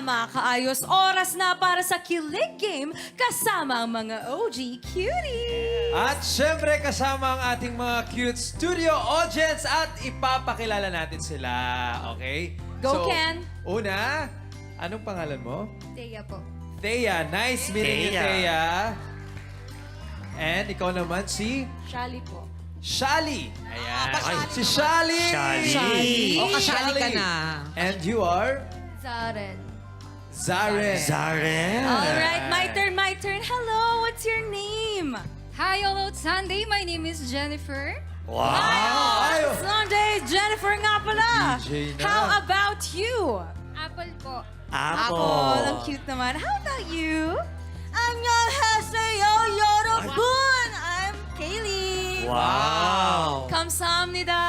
mga kaayos, oras na para sa Kilig Game kasama ang mga OG cuties. At syempre kasama ang ating mga cute studio audience at ipapakilala natin sila. Okay? Go, Ken. Una, anong pangalan mo? Teya po. Thea. Nice meeting you, Thea. Thea. And ikaw naman si Shali po. Shali. Ayan. Ay, si Shali. Shali. O, kasali ka na. And you are Zaren. Zaren. Zaren. All right, my turn, my turn. Hello, what's your name? Hi, all out Sunday. My name is Jennifer. Wow! Hi, all Sunday. Jennifer nga pala. DJ na. How about you? Apple po. Apple. Ang cute naman. How about you? I'm your Haseo Yorobun. I'm Kaylee. Wow! Kamsahamnida.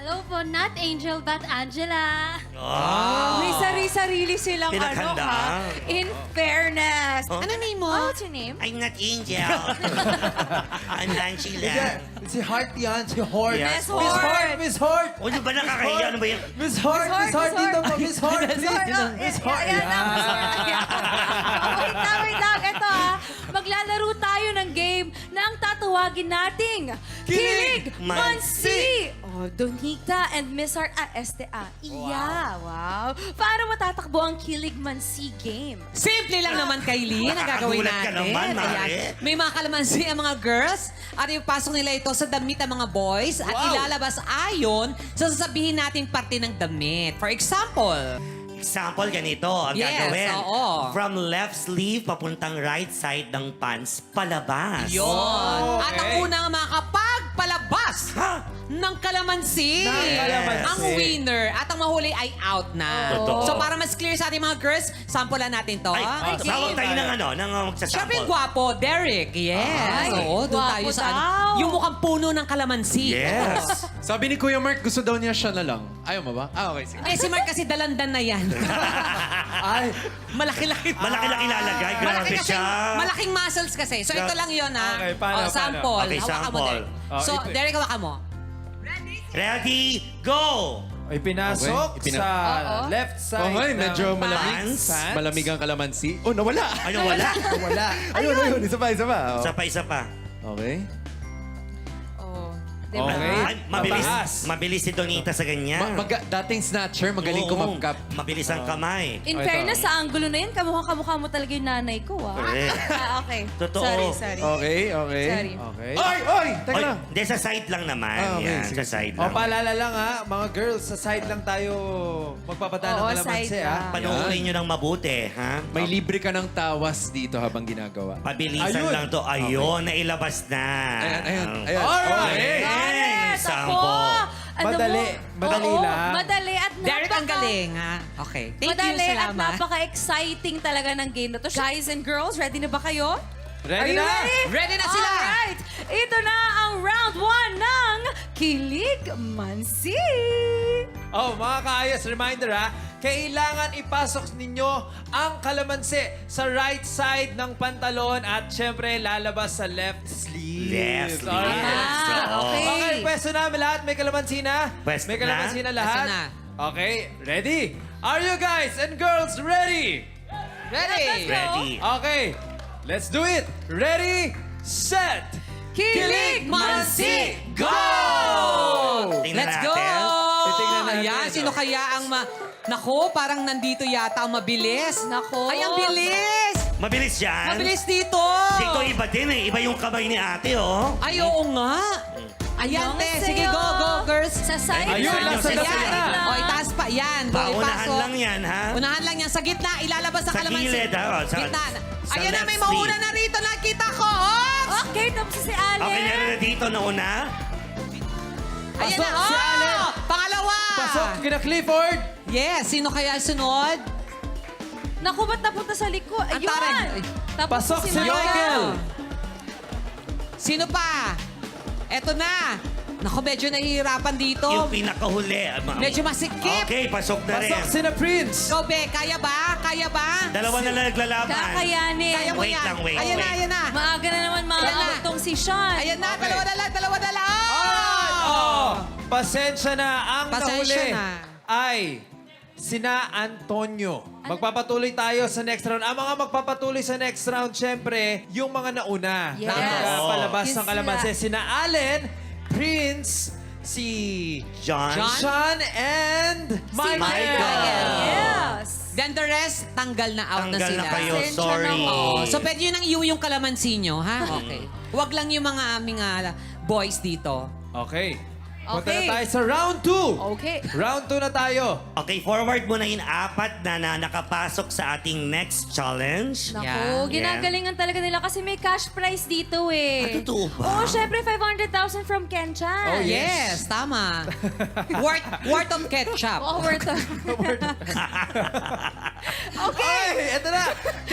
Hello po, not Angel but Angela. Wow. May sari-sarili silang ano Pinaghanda. ha. In fairness. Oh. Ano name mo? Oh, what's your name? I'm not Angel. I'm Hindi, lang. si Heart yan. Si Heart. Yes. Miss Miss Heart. Heart. Miss Heart. O, di ba nakakahiya? Ano ba yan? Miss Heart. Miss Heart. Miss Dito Heart. po. Miss Heart. Miss Heart. Oh, Miss eh, Heart. ayan na, Miss Yan. Heart. Oh, wait lang, wait lang. Ito ha. Maglalaro tayo ng game na ang tatawagin nating Kilig Kilig Mansi. Mansi! Oh, Donita and Miss Heart ah, STA. Iya, wow. Paano matatakbo ang Kilig Mansi game? Simple lang naman, Kylie, na gagawin Nakakagulat ka natin. naman, Mare. Ayan. May mga kalamansi ang mga girls at ipasok nila ito sa damit ng mga boys at Wow. ilalabas ayon sa sasabihin nating parte ng damit. For example, Example, ganito ang Yes, gagawin. oo. From left sleeve papuntang right side ng pants, palabas. Yon. Oh, At ang unang makakapagpalabas Ha? ng kalamansi. Ng kalamansi. Ang winner. At ang mahuli ay out na. Totoo. So para mas clear sa ating mga girls, sampulan natin to. Ay, ah. oh, tawag tayo ng ano, ng uh, magsasample. Siyempre, gwapo. Derek. Yes. Ay, Oo, doon tayo gwapo sa ano. daw. Yung mukhang puno ng kalamansi. Yes. Sabi ni Kuya Mark, gusto daw niya siya na lang. Ayaw mo ba? Ah, okay. Sige. Eh, si Mark kasi dalandan na yan. Ay, Malaki-laki. Malaki-laki lalagay. Malaki Grabe kasi, siya. malaking muscles kasi. So, ito lang yun, ha? Okay, paano, oh, sample. paano? Okay, Hawakan mo, sample. Derek. Oh, so, ito- Derek, hawakan mo. Ready, go! ipinasok Okay, ipina- sa Oo. left side Oh, hey, ng medyo malamig. Pants. Malamig ang kalamansi. Oh, nawala! Ano, wala? Wala. Ayun, ayun. Isa pa, isa pa. Oh. Isa pa, isa pa. Okay. Oh, diba? Okay. Ay, mabilis, Mataas. mabilis si Donita sa ganyan. Ma- mag- dating snatcher, magaling Oo, kumapkap. Mabilis ang kamay. In Oh, ito. fairness, sa angulo na yun, kamukha-kamukha mo talaga yung nanay ko, ah. Correct. ah okay. Totoo. Sorry, sorry. Okay, okay. Sorry. Okay. Ay, ay! Teka Oy, lang. hindi, sa side lang naman. Ah, okay, Yan, sige, sa side O, lang. paalala lang ha, mga girls, sa side lang tayo magpapadaan ng Oo, kalamansi side ha. lang. Panoorin nyo ng mabuti, ha? May libre ka ng tawas dito habang ginagawa. Pabilisan Ayun. lang to. Ayun, nailabas na. Ayan, ayan, ayan. Alright. Okay. Yes, ako! Sample. Ano Madali, mo? madali Oo, lang. Madali at Derek, ang napaka- galing, ha? Okay. Thank madali you, at salamat. napaka-exciting talaga ng game na to. Guys and girls, ready na ba kayo? Are Ready you na? ready? Ready na sila! Alright! Ito na ang round one ng Kilig Mansi! Oh, mga kaayos, reminder ha, kailangan ipasok ninyo ang kalamansi sa right side ng pantalon at syempre lalabas sa left sleeve. Left sleeve. Alright. Ah, okay. Okay, pwesto namin lahat. May kalamansi na? Pwesto May kalamansi na, na? lahat? Pwesto na. Okay, ready? Are you guys and girls ready? Ready? Ready. Okay, let's do it. Ready, set, Kilig Mansi, go! Tingnan Let's go! natin. Titingnan natin. Ayan, sino kaya ang ma... Nako, parang nandito yata ang mabilis. Nako. Ay, ang bilis! Mabilis yan. Mabilis dito! Dito iba din eh. Iba yung kamay ni ate, oh. Ay, oo nga. Ayan, te. Sige, go, go, girls. Sa side Ayun, lang. nasa sa gitna. side lang. O, itaas pa. Yan. Go, Paunahan ipasok. lang yan, ha? Unahan lang yan. Sa gitna, ilalabas sa Sa kalamansi. gilid, ha? O, sa- gitna. sa Ayan na, left may mauna sleeve. na rito. Nakita ko. Oops! Okay, tapos si Ale. Okay, meron na dito na una. Ayan Pasok na. si Oh! Ale. Pasok kina Clifford. Yes. Sino kaya sunod? Naku, ba't napunta sa likod? Ang Ayun! taray. Ay. Tapos Pasok si Michael. Sino pa? Eto na. Naku, medyo nahihirapan dito. Yung pinakahuli. Ma- Medyo masikip. Okay, pasok na rin. Pasok sina Prince. Ikaw, Be, kaya ba? Kaya ba? Dalawa na lang naglalaban. Kakayanin. Kaya mo Wait yan. lang, wait, Ayan na, wait. ayan na. Maaga na naman Ayan na. mga tong si Sean. Ayan na, dalawa na lang, dalawa na lang. Pasensya na. Ang Pasensya nahuli na. ay sina Antonio. Magpapatuloy tayo sa next round. Ang mga magpapatuloy sa next round, syempre, yung mga nauna. Yes. Na palabas Yun ng kalamansi. Sina Allen, Prince, si John. John? And Michael. Michael. Yes. Then the rest, tanggal na out Tanggal na sila. na kayo, Pasensya sorry. na. Oo. So, pwede yun ang iuwi yung kalamansi nyo, ha? Okay. Huwag lang yung mga aming ah, boys dito. Okay. Punta Okay. na tayo sa round 2. Okay. Round 2 na tayo. Okay, forward mo na in apat na na nakapasok sa ating next challenge. Naku, Yeah. ginagalingan talaga nila kasi may cash prize dito eh. Ah, totoo ba? Oo, syempre 500,000 from Ken Chan. Oh, Yes, tama. worth, worth of ketchup. Oh, worth of... Okay, eto na.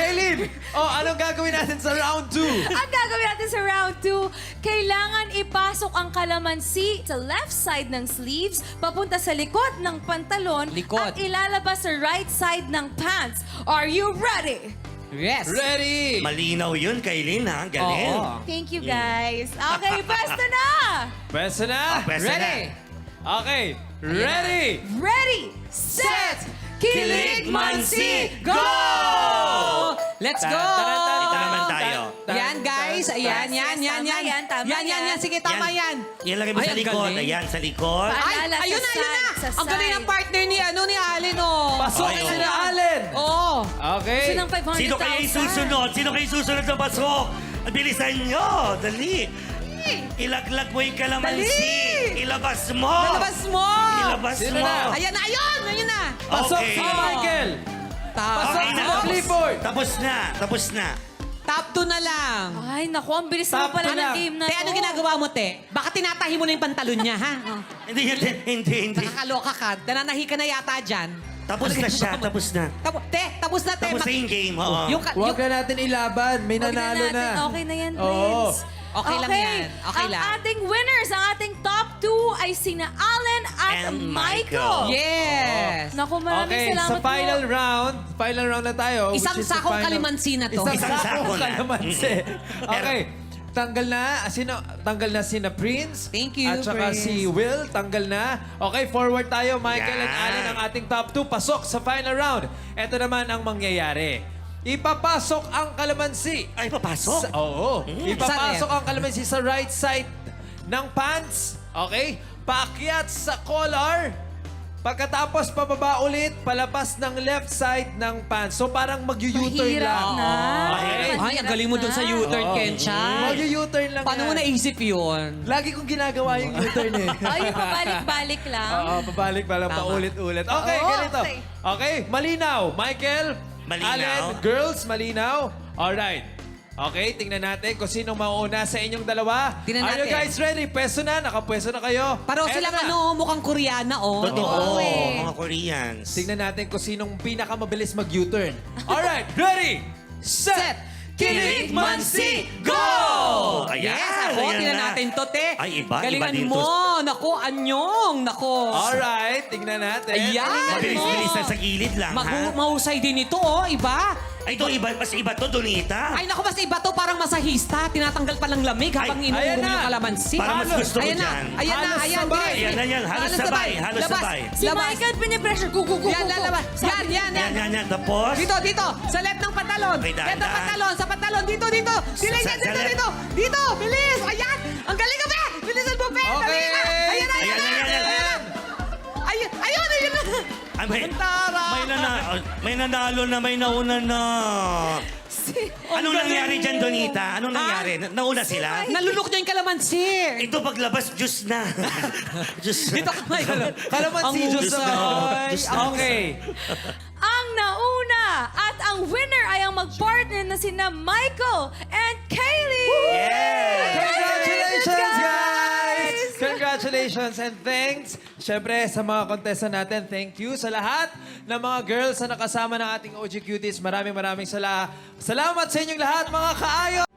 Kaylin, oh, anong gagawin natin sa round 2? Ang gagawin natin sa round 2, kailangan ipasok ang kalamansi sa left side ng sleeves, papunta sa likod ng pantalon, Likod. at ilalabas sa right side ng pants. Are you ready? Yes. Ready? Malinaw yun, Kailin, ha? Galing. Oo. Thank you, guys. Okay, pwesto na! Pwesa na? Pwes na. Ready? Okay, ready? Ready, set, kilig, mansi, go! Let's go! Ito naman tayo. Yan, guys. Ayan, yan, Yes, yan, tama yan. yan, tama Yan, yan, yan. yan. Sige, tama yan. Yan lagay mo Ay, sa ang likod. galing. Ayan, sa likod. Ay, ayun na, ayun na. side, sa Ang galing side. ng partner ni, ano, ni Allen, oh. Pasok Ay, si oo. Allen. Oo. Okay. Gusto ng 500,000. Sino kaya isusunod? Sino kaya isusunod sa pasok? Bilisan nyo. Dali. Ilaglag mo yung kalamansi. Ilabas mo. Lalabas mo. Ilabas Sino mo. na? Ayan na, ayun. Ayun na. Pasok Okay. si Michael. Pasok Okay sa na. clipboard. Tapos na. Tapos na. Top 2 na lang. Ay, naku, ang bilis Top pala two ng na. game na Te, to. ano ginagawa mo, te? Baka tinatahi mo na yung pantalon niya, ha? Oh. Hindi, hindi, hindi, hindi. Nakakaloka ka. Nananahi ka na yata dyan. Tapos na siya. Tapos na. Tapos, te, tapos na, te. Tapos na Mag- yung game. Oo. Yung, ka- Huwag yung, ka natin ilaban. May Huwag na nanalo natin. na. Okay na yan, Oo. Prince. Okay lang yan. Okay ang lang. ating winners, ang ating top two ay sina Allen at And Michael. Michael. yes. Naku, maraming Okay, salamat sa final po. round, final round na tayo. which Isang is the sakong final- kalimansi na to. Isang, Isang sakong sako na. kalamansi. okay. Tanggal na, sino, tanggal na sina Prince. Thank you, At saka Prince. si Will, tanggal na. Okay, forward tayo, Michael and Yan. Allen, ang ating top 2. Pasok sa final round. Ito naman ang mangyayari. Ipapasok ang kalamansi. Ay, papasok? Sa- oo. Ipapasok Saan ang kalamansi sa right side ng pants. Okay? Paakyat sa collar. Pagkatapos, pababa ulit, palabas ng left side ng pants. So, parang mag-u-turn Mahirap lang. na. Okay. Ay, ang galing mo dun sa U-turn, Oo. Kensha. Mag-u-turn lang Paano mo yan. naisip yun? Lagi kong ginagawa yung U-turn eh. Ay, pabalik-balik lang. Oo, pabalik pa lang, paulit-ulit. Okay, Oo, ganito. okay. Okay, malinaw. Michael, Malinaw. Allen, girls, malinaw. Alright. Okay, tingnan natin kung sinong mauuna sa inyong dalawa. Tingnan Are you natin. guys ready? Pwesto na, nakapwesto na kayo. Pareho Eto silang na. ano, mukhang Koreana, oh. Totoo. eh. Mga Koreans. Tingnan natin kung sinong pinakamabilis mag-U-turn. Alright, ready, set, Set, kilig, mansi, go! Ayan, yes, ako, ayan tingnan na. natin to, te. Ay, iba, Galingan iba din to. mo. Nako, anyong. Nako. Alright, tingnan natin. Ayan. Mabilis-bilisan sa gilid lang, Mag- ha? mahusay din ito, oh. Iba. Ay, ito, iba, mas iba to, Donita. Ay, naku, mas iba to. Parang masahista. Tinatanggal pa ng lamig habang inuubo yung kalamansi. Para mas gusto ko ayan na, dyan. ayan na, Halos ayan. sabay. Ayan na yan, halos sabay, halos Labas. sabay. Si Labas. Michael, pinipressure. Go, go, go, Yan, lalabas. Yan, yan, yan. Yan, yan, yan. Tapos, Dito, dito. Sa left ng pantalon. Okay, left ng pantalon. Sa pantalon. Dito, dito. Delay Sa- dito, left. dito. Dito, bilis. Ayan. Ang galing ka, be. Bilisan mo, be. Okay. Dali na. Ayan na, ayan Ayan, na. ayan, ayan, ayan. Ayun, ayun, ayun na. ay, may, Tara. May, nana, may nanalo na, may nauna na. Anong nangyari dyan, Donita? Anong nangyari? Na- Nauna sila? Nalulok niya yung kalamansi. Ito paglabas, juice na. juice Dito ka, Michael. Kalamansi, Ang Diyos na. Diyos na. Okay. Ang nauna at ang winner ay ang mag-partner na sina Michael and Kaylee! Yeah! Congratulations, guys! Congratulations and thanks. Siyempre, sa mga contestant natin, thank you sa lahat ng mga girls na nakasama ng ating OG Cuties. Maraming maraming sala salamat sa inyong lahat, mga kaayo!